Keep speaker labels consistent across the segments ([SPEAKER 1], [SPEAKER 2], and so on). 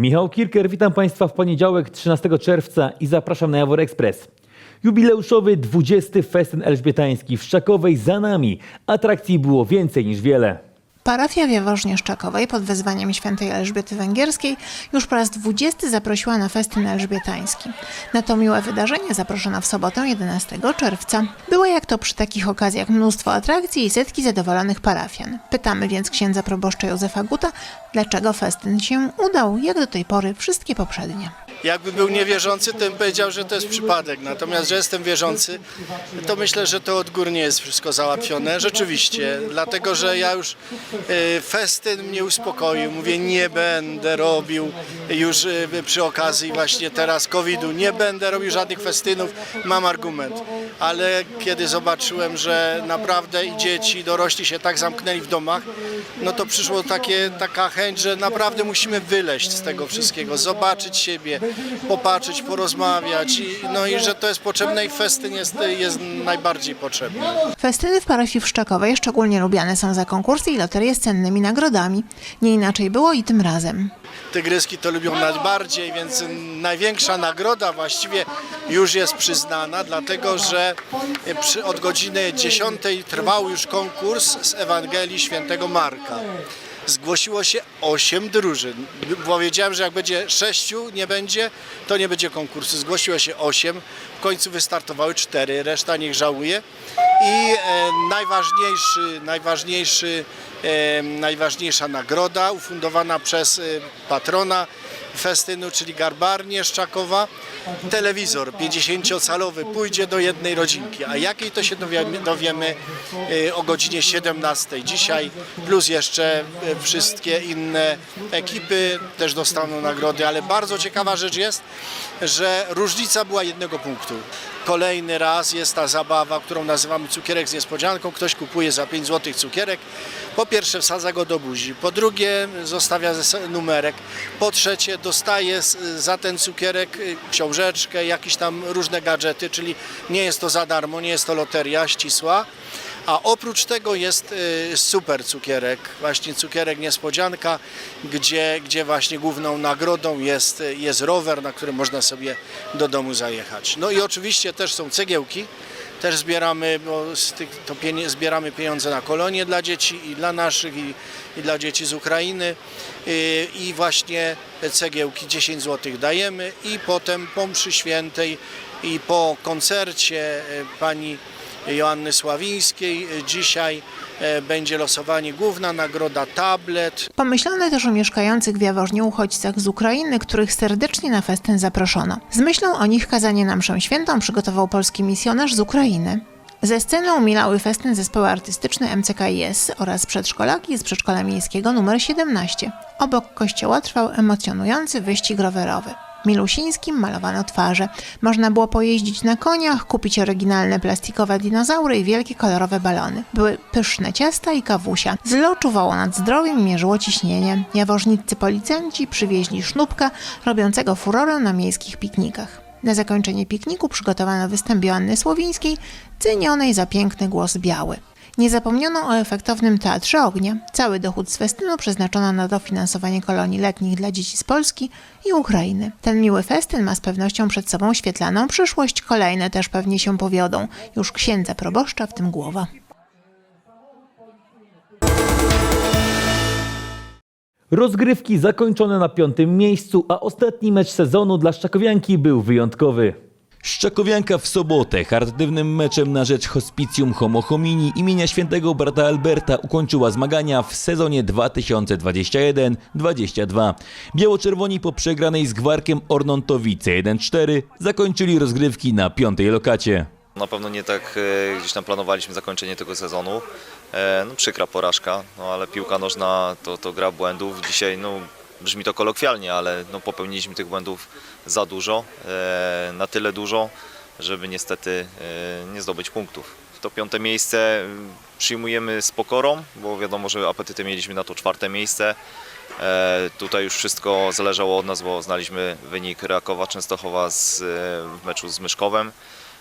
[SPEAKER 1] Michał Kirker, witam Państwa w poniedziałek 13 czerwca i zapraszam na Jawor Express. Jubileuszowy 20. festyn elżbietański w Szczakowej za nami. Atrakcji było więcej niż wiele.
[SPEAKER 2] Parafia w Jaworznie Szczakowej pod wezwaniem świętej Elżbiety Węgierskiej już po raz 20 zaprosiła na festyn elżbietański. Na to miłe wydarzenie zaproszono w sobotę 11 czerwca. Było jak to przy takich okazjach mnóstwo atrakcji i setki zadowolonych parafian. Pytamy więc księdza proboszcza Józefa Guta, dlaczego festyn się udał, jak do tej pory wszystkie poprzednie.
[SPEAKER 3] Jakby był niewierzący, to bym powiedział, że to jest przypadek. Natomiast, że jestem wierzący, to myślę, że to odgórnie jest wszystko załatwione. Rzeczywiście, dlatego, że ja już e, festyn mnie uspokoił. Mówię, nie będę robił już e, przy okazji właśnie teraz COVID-u, nie będę robił żadnych festynów, mam argument. Ale kiedy zobaczyłem, że naprawdę i dzieci, i dorośli się tak zamknęli w domach, no to przyszło takie, taka chęć, że naprawdę musimy wyleźć z tego wszystkiego, zobaczyć siebie, popatrzeć, porozmawiać. I, no i że to jest potrzebne i festyn jest, jest najbardziej potrzebny.
[SPEAKER 2] Festyny w parafii w Szczakowej szczególnie lubiane są za konkursy i loterie z cennymi nagrodami. Nie inaczej było i tym razem.
[SPEAKER 3] Tygryski to lubią najbardziej, więc największa nagroda właściwie już jest przyznana, dlatego że przy, od godziny 10 trwał już konkurs z Ewangelii Świętego Marka. Zgłosiło się 8 drużyn, bo wiedziałem, że jak będzie 6 nie będzie, to nie będzie konkursu. Zgłosiło się 8, w końcu wystartowały 4, reszta niech żałuje. I e, najważniejszy, najważniejszy, e, najważniejsza nagroda ufundowana przez e, patrona festynu, czyli Garbarnię Szczakowa. Telewizor 50-calowy pójdzie do jednej rodzinki, a jakiej to się dowiemy, dowiemy o godzinie 17 dzisiaj, plus jeszcze wszystkie inne ekipy też dostaną nagrody, ale bardzo ciekawa rzecz jest, że różnica była jednego punktu. Kolejny raz jest ta zabawa, którą nazywamy cukierek z niespodzianką. Ktoś kupuje za 5 zł cukierek. Po pierwsze wsadza go do buzi, po drugie zostawia numerek, po trzecie dostaje za ten cukierek y, książeczkę, jakieś tam różne gadżety, czyli nie jest to za darmo, nie jest to loteria ścisła. A oprócz tego jest y, super cukierek, właśnie cukierek niespodzianka, gdzie, gdzie właśnie główną nagrodą jest, jest rower, na którym można sobie do domu zajechać. No i oczywiście też są cegiełki, też zbieramy, bo z tych, to zbieramy pieniądze na kolonie dla dzieci i dla naszych i, i dla dzieci z Ukrainy y, i właśnie cegiełki 10 zł dajemy i potem po mszy świętej i po koncercie y, pani Joanny Sławińskiej. Dzisiaj e, będzie losowanie główna nagroda tablet.
[SPEAKER 2] Pomyślano też o mieszkających w Jaworznie uchodźcach z Ukrainy, których serdecznie na festyn zaproszono. Z myślą o nich kazanie na mszę świętą przygotował polski misjonarz z Ukrainy. Ze sceny umilały festyn zespoły artystyczne MCKiS oraz przedszkolaki z przedszkola miejskiego nr 17. Obok kościoła trwał emocjonujący wyścig rowerowy. Milusińskim malowano twarze. Można było pojeździć na koniach, kupić oryginalne plastikowe dinozaury i wielkie kolorowe balony. Były pyszne ciasta i kawusia. Zlo czuwało nad zdrowiem i mierzyło ciśnienie. Jaworzniccy policjanci przywieźli sznupka, robiącego furorę na miejskich piknikach. Na zakończenie pikniku przygotowano występ Joanny Słowińskiej, cenionej za piękny głos biały. Nie zapomniano o efektownym Teatrze Ognia. Cały dochód z festynu przeznaczono na dofinansowanie kolonii letnich dla dzieci z Polski i Ukrainy. Ten miły festyn ma z pewnością przed sobą świetlaną przyszłość, kolejne też pewnie się powiodą. Już księdza proboszcza w tym głowa.
[SPEAKER 1] Rozgrywki zakończone na piątym miejscu, a ostatni mecz sezonu dla Szczakowianki był wyjątkowy.
[SPEAKER 4] Szczakowianka w sobotę charytatywnym meczem na rzecz Hospicjum Homo Homini imienia świętego brata Alberta ukończyła zmagania w sezonie 2021-22. Biało-czerwoni po przegranej z Gwarkiem Ornontowice 1-4 zakończyli rozgrywki na piątej lokacie.
[SPEAKER 5] Na pewno nie tak e, gdzieś tam planowaliśmy zakończenie tego sezonu. E, No, przykra porażka, no, ale piłka nożna to, to gra błędów. Dzisiaj no, brzmi to kolokwialnie, ale no, popełniliśmy tych błędów za dużo, e, na tyle dużo, żeby niestety e, nie zdobyć punktów. To piąte miejsce mm, przyjmujemy z pokorą, bo wiadomo, że apetyty mieliśmy na to czwarte miejsce. E, Tutaj już wszystko zależało od nas, bo znaliśmy wynik Rakowa Częstochowa z, e, w meczu z Myszkowem.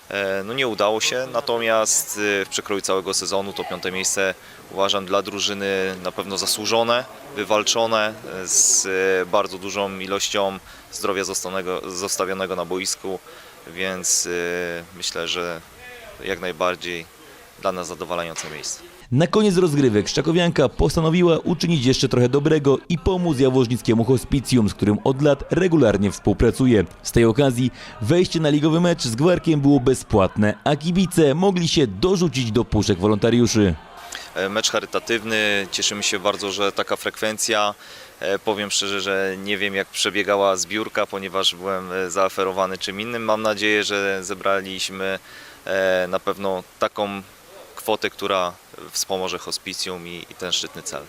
[SPEAKER 5] E, No nie udało się, natomiast e, w przekroju całego sezonu to piąte miejsce uważam dla drużyny na pewno zasłużone, wywalczone z e, bardzo dużą ilością zdrowia zostawionego, na boisku, więc e, myślę, że jak najbardziej dla nas zadowalające miejsce.
[SPEAKER 4] Na koniec rozgrywek Szczakowianka postanowiła uczynić jeszcze trochę dobrego i pomóc jaworznickiemu hospicjum, z którym od lat regularnie współpracuje. Z tej okazji wejście na ligowy mecz z Gwarkiem było bezpłatne, a kibice mogli się dorzucić do puszek wolontariuszy.
[SPEAKER 5] E, Mecz charytatywny, cieszymy się bardzo, że taka frekwencja. E, Powiem szczerze, że nie wiem jak przebiegała zbiórka, ponieważ byłem e, zaoferowany czym innym. Mam nadzieję, że zebraliśmy na pewno taką kwotę, która wspomoże hospicjum i, i ten szczytny cel.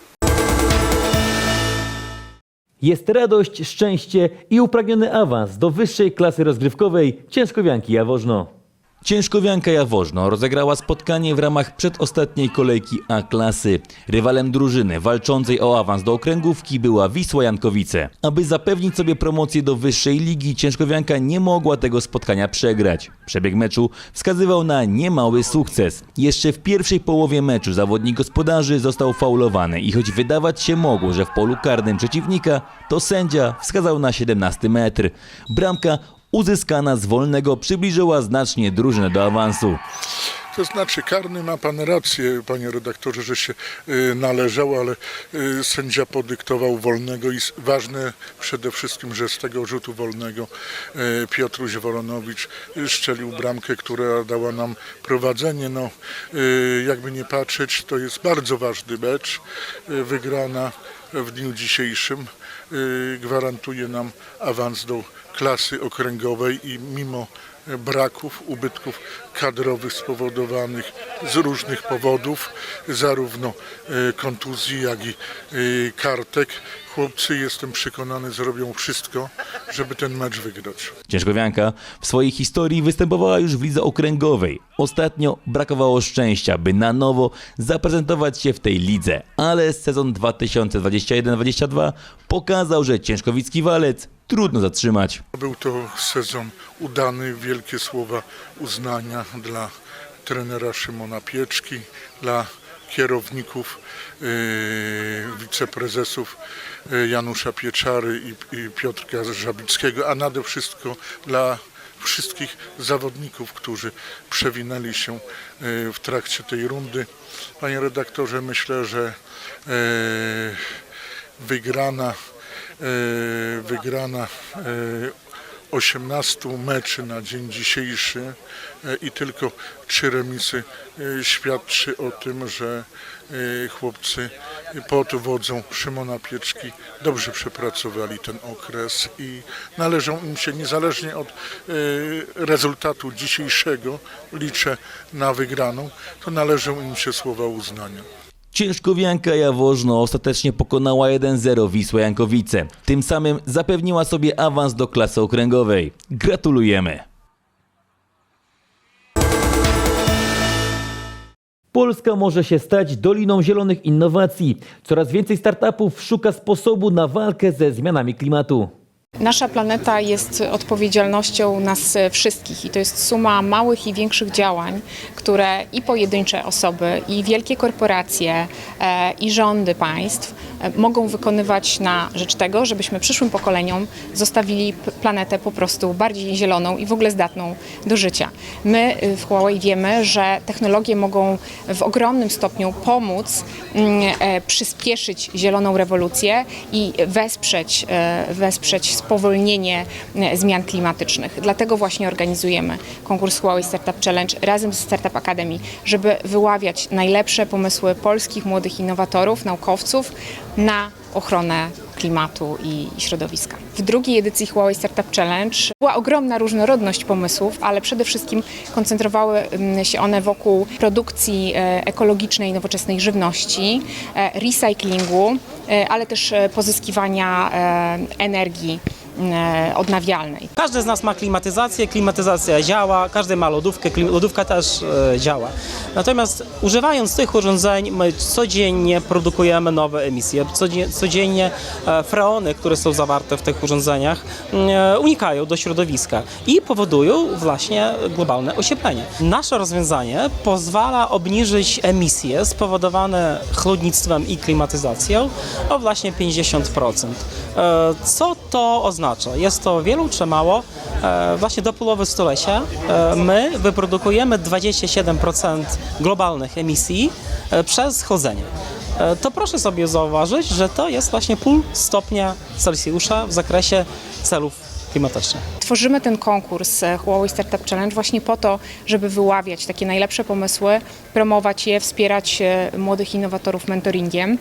[SPEAKER 1] Jest radość, szczęście i upragniony awans do wyższej klasy rozgrywkowej Ciężkowianki Jaworzno.
[SPEAKER 4] Ciężkowianka Jaworzno rozegrała spotkanie w ramach przedostatniej kolejki A klasy. Rywalem drużyny walczącej o awans do okręgówki była Wisła Jankowice. Aby zapewnić sobie promocję do wyższej ligi, Ciężkowianka nie mogła tego spotkania przegrać. Przebieg meczu wskazywał na niemały sukces. Jeszcze w pierwszej połowie meczu zawodnik gospodarzy został faulowany i choć wydawać się mogło, że w polu karnym przeciwnika, to sędzia wskazał na 17 metr. Bramka uzyskana z wolnego przybliżyła znacznie drużynę do awansu.
[SPEAKER 6] To znaczy, karny ma pan rację, panie redaktorze, że się y, należał, ale y, sędzia podyktował wolnego i ważne przede wszystkim, że z tego rzutu wolnego y, Piotruś Woronowicz y, szczelił bramkę, która dała nam prowadzenie. No, y, jakby nie patrzeć, to jest bardzo ważny mecz. Y, wygrana w dniu dzisiejszym y, gwarantuje nam awans do klasy okręgowej i mimo braków, ubytków kadrowych spowodowanych z różnych powodów, zarówno e, kontuzji, jak i e, kartek. Chłopcy, jestem przekonany, zrobią wszystko, żeby ten mecz wygrać.
[SPEAKER 4] Ciężkowianka w swojej historii występowała już w lidze okręgowej. Ostatnio brakowało szczęścia, by na nowo zaprezentować się w tej lidze, ale sezon 2021-2022 pokazał, że ciężkowicki walec trudno zatrzymać.
[SPEAKER 6] Był to sezon udany, wielkie słowa uznania dla trenera Szymona Pieczki, dla kierowników, yy, wiceprezesów yy, Janusza Pieczary i, i Piotrka Żabickiego, a nade wszystko dla wszystkich zawodników, którzy przewinęli się yy, w trakcie tej rundy. Panie redaktorze, myślę, że yy, wygrana wygrana e, 18 meczy na dzień dzisiejszy e, i tylko trzy remisy e, świadczy o tym, że e, chłopcy pod wodzą Szymona Pieczki dobrze przepracowali ten okres i należą im się niezależnie od e, rezultatu dzisiejszego, liczę na wygraną, to należą im się słowa uznania.
[SPEAKER 4] Ciężkowianka Jaworzno ostatecznie pokonała 1-0 Wisłę Jankowice. Tym samym zapewniła sobie awans do klasy okręgowej. Gratulujemy!
[SPEAKER 1] Polska może się stać doliną zielonych innowacji. Coraz więcej startupów szuka sposobu na walkę ze zmianami klimatu.
[SPEAKER 7] Nasza planeta jest odpowiedzialnością nas wszystkich i to jest suma małych i większych działań, które i pojedyncze osoby, i wielkie korporacje, e, i rządy państw e, mogą wykonywać na rzecz tego, żebyśmy przyszłym pokoleniom zostawili planetę po prostu bardziej zieloną i w ogóle zdatną do życia. My y, w Huawei wiemy, że technologie mogą w ogromnym stopniu pomóc mm, e, przyspieszyć zieloną rewolucję i wesprzeć, wesprzeć spowolnienie e, zmian klimatycznych. Dlatego właśnie organizujemy konkurs Huawei Startup Challenge razem z Startup Academy, żeby wyławiać najlepsze pomysły polskich młodych innowatorów, naukowców na ochronę klimatu i środowiska. W drugiej edycji Huawei Startup Challenge była ogromna różnorodność pomysłów, ale przede wszystkim koncentrowały mm, się one wokół produkcji e, ekologicznej, nowoczesnej żywności, e, recyklingu, ale też pozyskiwania energii odnawialnej.
[SPEAKER 8] Każdy z nas ma klimatyzację, klimatyzacja działa, każdy ma lodówkę, lodówka też e, działa. Natomiast używając tych urządzeń, my codziennie produkujemy nowe emisje. Codzie- Codziennie e, freony, które są zawarte w tych urządzeniach, e, unikają do środowiska i powodują właśnie globalne ocieplenie. Nasze rozwiązanie pozwala obniżyć emisje spowodowane chłodnictwem i klimatyzacją o właśnie 50%. E, Co to oznacza? Jest to wielu czy mało? E, Właśnie do połowy stulecia e, my wyprodukujemy 27% globalnych emisji e, przez chłodzenie. E, To proszę sobie zauważyć, że to jest właśnie pół stopnia Celsjusza w zakresie celów klimatycznych.
[SPEAKER 7] Tworzymy ten konkurs Huawei Startup Challenge właśnie po to, żeby wyławiać takie najlepsze pomysły, promować je, wspierać młodych innowatorów mentoringiem.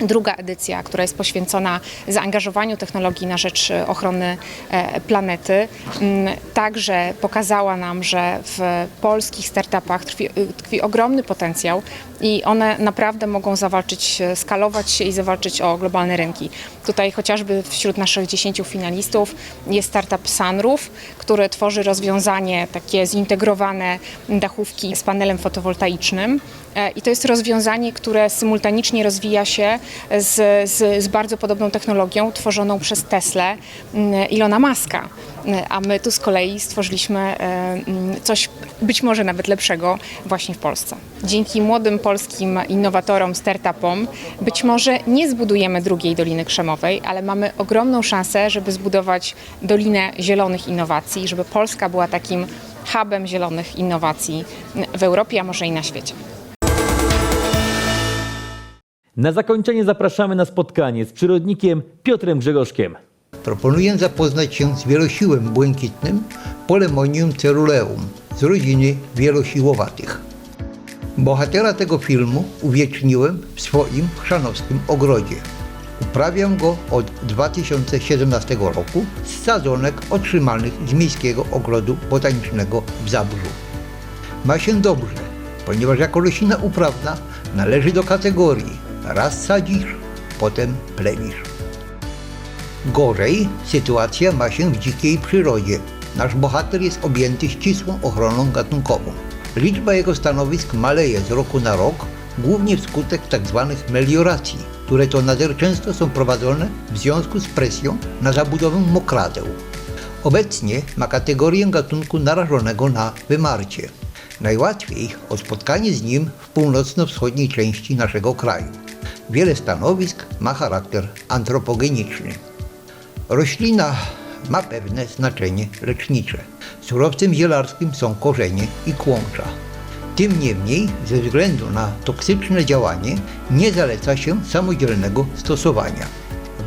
[SPEAKER 7] Druga edycja, która jest poświęcona zaangażowaniu technologii na rzecz e, ochrony e, planety, mm, także pokazała nam, że w polskich startupach tkwi, tkwi ogromny potencjał i one naprawdę mogą zawalczyć, e, skalować się i zawalczyć o globalne rynki. Tutaj chociażby wśród naszych 10 finalistów jest startup Sunroof, który tworzy rozwiązanie takie zintegrowane dachówki z panelem fotowoltaicznym. E, I to jest rozwiązanie, które symultanicznie rozwija się z, z, z bardzo podobną technologią tworzoną przez Teslę mm, Ilona Maska. A my tu z kolei stworzyliśmy e, mm, coś być może nawet lepszego właśnie w Polsce. Dzięki młodym polskim innowatorom, startupom być może nie zbudujemy drugiej Doliny Krzemowej, ale mamy ogromną szansę, żeby zbudować Dolinę Zielonych Innowacji, żeby Polska była takim hubem zielonych innowacji w Europie, a może i na świecie.
[SPEAKER 1] Na zakończenie zapraszamy na spotkanie z przyrodnikiem Piotrem Grzegorzkiem.
[SPEAKER 9] Proponuję zapoznać się z wielosiłem błękitnym Polemonium ceruleum z rodziny wielosiłowatych. Bohatera tego filmu uwieczniłem w swoim chrzanowskim ogrodzie. Uprawiam go od 2017 roku z sadzonek otrzymanych z Miejskiego Ogrodu Botanicznego w Zabrzu. Ma się dobrze, ponieważ jako roślina uprawna należy do kategorii raz sadzisz, potem plemisz. Gorzej sytuacja ma się w dzikiej przyrodzie. Nasz bohater jest objęty ścisłą ochroną gatunkową. Liczba jego stanowisk maleje z roku na rok, głównie wskutek tzw. melioracji, które to nader często są prowadzone w związku z presją na zabudowę mokradeł. Obecnie ma kategorię gatunku narażonego na wymarcie. Najłatwiej o spotkanie z nim w północno-wschodniej części naszego kraju. Wiele stanowisk ma charakter antropogeniczny. Roślina ma pewne znaczenie lecznicze. Surowcem zielarskim są korzenie i kłącza. Tym niemniej, ze względu na toksyczne działanie, nie zaleca się samodzielnego stosowania.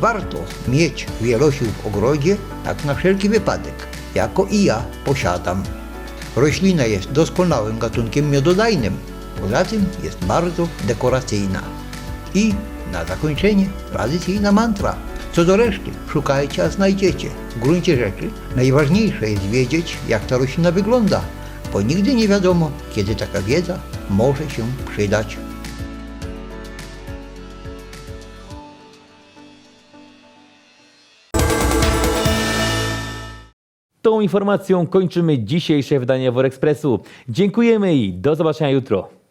[SPEAKER 9] Warto mieć wielosił w ogrodzie, tak na wszelki wypadek, jako i ja posiadam. Roślina jest doskonałym gatunkiem miododajnym, poza tym jest bardzo dekoracyjna. I na zakończenie tradycyjna mantra. Co do reszty, szukajcie, a znajdziecie. W gruncie rzeczy najważniejsze jest wiedzieć, jak ta roślina wygląda, bo nigdy nie wiadomo, kiedy taka wiedza może się przydać.
[SPEAKER 1] Tą informacją kończymy dzisiejsze wydanie Wor Expressu. Dziękujemy i do zobaczenia jutro.